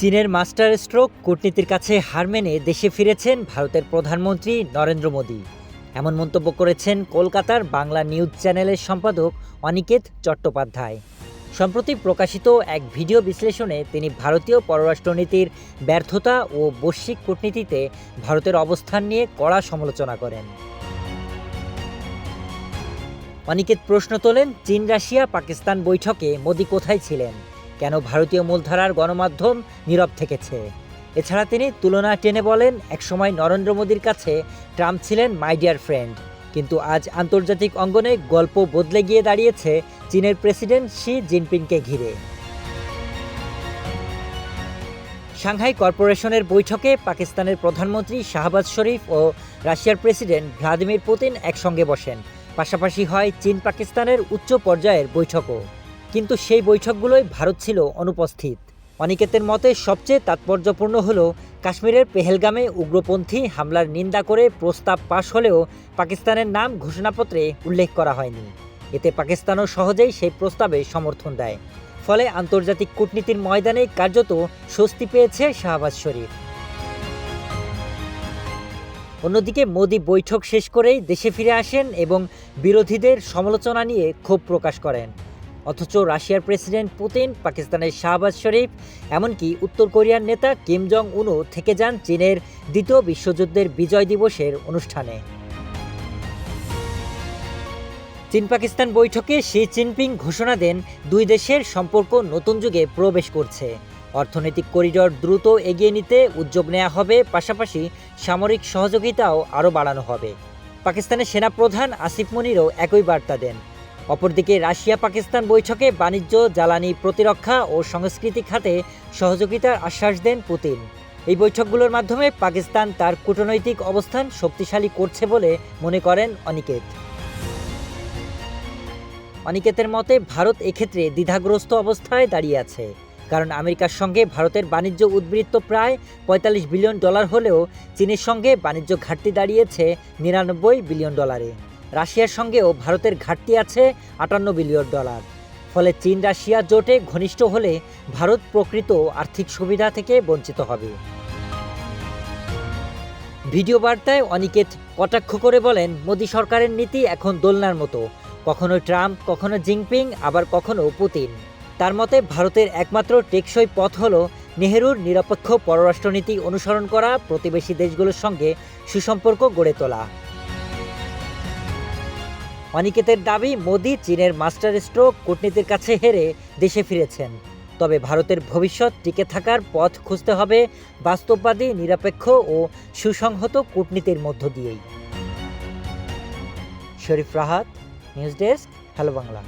চীনের master stroke কূটনীতির কাছে হার মেনে দেশে ফিরেছেন ভারতের প্রধানমন্ত্রী নরেন্দ্র মোদী। এমন মন্তব্য করেছেন কলকাতার বাংলা নিউজ চ্যানেলের সম্পাদক অনিকেত চট্টোপাধ্যায়। সম্প্রতি প্রকাশিত এক ভিডিও বিশ্লেষণে তিনি ভারতীয় পররাষ্ট্রনীতির ব্যর্থতা ও বৈশ্বিক কূটনীতিতে ভারতের অবস্থান নিয়ে কড়া সমালোচনা করেন। অনিকেত প্রশ্ন তোলেন চীন রাশিয়া পাকিস্তান বৈঠকে মোদী কোথায় ছিলেন? কেন ভারতীয় মূলধারার গণমাধ্যম নীরব থেকেছে? এছাড়া তিনি তুলনা টেনে বলেন, একসময় নরেন্দ্র মোদীর কাছে ট্রাম্প ছিলেন মাই ডিয়ার ফ্রেন্ড। কিন্তু আজ আন্তর্জাতিক অঙ্গনে গল্প বদলে গিয়ে দাঁড়িয়েছে চীনের প্রেসিডেন্ট শি জিনপিংকে ঘিরে। সাংহাই কর্পোরেশনের বৈঠকে পাকিস্তানের প্রধানমন্ত্রী শাহবাজ শরীফ ও রাশিয়ার প্রেসিডেন্ট ভ্লাদিমির পুতিন একসঙ্গে বসেন। পাশাপাশি হয় চীন পাকিস্তানের উচ্চ পর্যায়ের বৈঠকও। কিন্তু সেই বৈঠকগুলোই ভারত ছিল অনুপস্থিত। অনিকেতের মতে সবচেয়ে তাৎপর্যপূর্ণ হল কাশ্মীরের পেহেলগামে উগ্রপন্থী হামলার নিন্দা করে প্রস্তাব পাশ হলেও পাকিস্তানের নাম ঘোষণাপত্রে উল্লেখ করা হয়নি। এতে পাকিস্তানও সহজেই সেই প্রস্তাবে সমর্থন দেয়। ফলে আন্তর্জাতিক কূটনীতির ময়দানে কার্যত স্বস্তি পেয়েছে শাহবাজ শরীফ। অন্যদিকে মোদী বৈঠক শেষ করেই দেশে ফিরে আসেন এবং বিরোধীদের সমালোচনা নিয়ে ক্ষোভ প্রকাশ করেন। অথচ রাশিয়ার প্রেসিডেন্ট পুতিন, পাকিস্তানের শাহবাজ শরীফ, এমনকি উত্তর কোরিয়ার নেতা কিম জং উনও থেকে যান চীনের দ্বিতীয় বিশ্বযুদ্ধের বিজয় দিবসের অনুষ্ঠানে। চীন পাকিস্তান বৈঠকে শি জিনপিং ঘোষণা দেন, দুই দেশের সম্পর্ক নতুন যুগে প্রবেশ করছে। অর্থনৈতিক করিডর দ্রুত এগিয়ে নিতে উদ্যোগ নেওয়া হবে, পাশাপাশি সামরিক সহযোগিতাও আরও বাড়ানো হবে। পাকিস্তানের সেনাপ্রধান আসিফ মনিরও একই বার্তা দেন। অপরদিকে রাশিয়া পাকিস্তান বৈঠকে বাণিজ্য, জ্বালানি প্রতিরক্ষা ও সংস্কৃতি খাতে সহযোগিতার আশ্বাস দেন পুতিন। এই বৈঠকগুলোর মাধ্যমে পাকিস্তান তার কূটনৈতিক অবস্থান শক্তিশালী করছে বলে মনে করেন অনিকেত। অনিকেতের মতে, ভারত এক্ষেত্রে দ্বিধাগ্রস্ত অবস্থায় দাঁড়িয়ে আছে। কারণ আমেরিকার সঙ্গে ভারতের বাণিজ্য উদ্বৃত্ত প্রায় পঁয়তাল্লিশ বিলিয়ন ডলার হলেও চীনের সঙ্গে বাণিজ্য ঘাটতি দাঁড়িয়েছে নিরানব্বই বিলিয়ন ডলারে। রাশিয়ার সঙ্গেও ভারতের ঘাটতি আছে আটান্ন বিলিয়ন ডলার। ফলে চীন রাশিয়া জোটে ঘনিষ্ঠ হলে ভারত প্রকৃত আর্থিক সুবিধা থেকে বঞ্চিত হবে। ভিডিও বার্তায় অনিকেত কটাক্ষ করে বলেন, মোদী সরকারের নীতি এখন দোলনার মতো। কখনো ট্রাম্প কখনো জিনপিং, আবার কখনো পুতিন। তার মতে, ভারতের একমাত্র টেকসই পথ হল নেহেরুর নিরপেক্ষ পররাষ্ট্রনীতি অনুসরণ করা, প্রতিবেশী দেশগুলোর সঙ্গে সুসম্পর্ক গড়ে তোলা। অনিকেতের দাবি, মোদি চীনের মাস্টার স্ট্রোক কূটনীতির কাছে হেরে দেশে ফিরেছেন। তবে ভারতের ভবিষ্যৎ টিকে থাকার পথ খুঁজতে হবে বাস্তববাদী, নিরপেক্ষ ও সুসংহত কূটনীতির মধ্য দিয়েই। Sharif Rahat, news desk hello Bangla